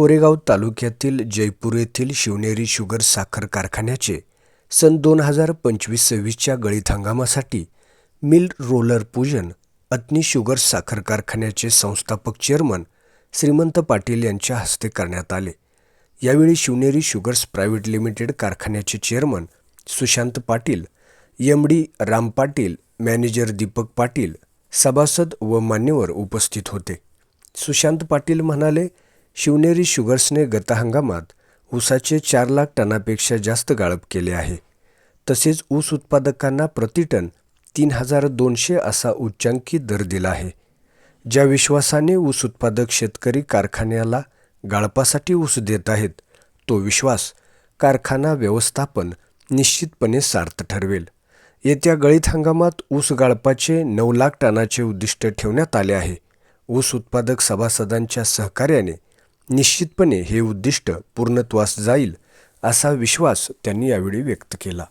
कोरेगाव तालुक्यातील जयपूर येथील शिवनेरी शुगर साखर कारखान्याचे सन दोन हजार पंचवीस सव्वीसच्या गळीत हंगामासाठी मिल रोलर पूजन अत्नी शुगर साखर कारखान्याचे संस्थापक चेअरमन श्रीमंत पाटील यांच्या हस्ते करण्यात आले. यावेळी शिवनेरी शुगर्स प्रायव्हेट लिमिटेड कारखान्याचे chairman Sushant Patil M D Ram Patil manager Deepak Patil सभासद व मान्यवर उपस्थित होते. सुशांत पाटील म्हणाले शिवनेरी शुगर्सने गत हंगामात ऊसाचे चार लाख टनापेक्षा जास्त गाळप केले आहे. तसेच ऊस उत्पादकांना प्रतिटन तीन हजार दोनशे असा उच्चांकी दर दिला आहे. ज्या विश्वासाने ऊस उत्पादक शेतकरी कारखान्याला गाळपासाठी ऊस देत आहेत तो विश्वास कारखाना व्यवस्थापन निश्चितपणे सार्थ ठरवेल. येत्या गळीत हंगामात ऊस गाळपाचे नऊ लाख टनाचे उद्दिष्ट ठेवण्यात आले आहे. ऊस उत्पादक सभासदांच्या सहकार्याने निश्चितपणे हे उद्दिष्ट पूर्णत्वास जाईल असा विश्वास त्यांनी यावेळी व्यक्त केला.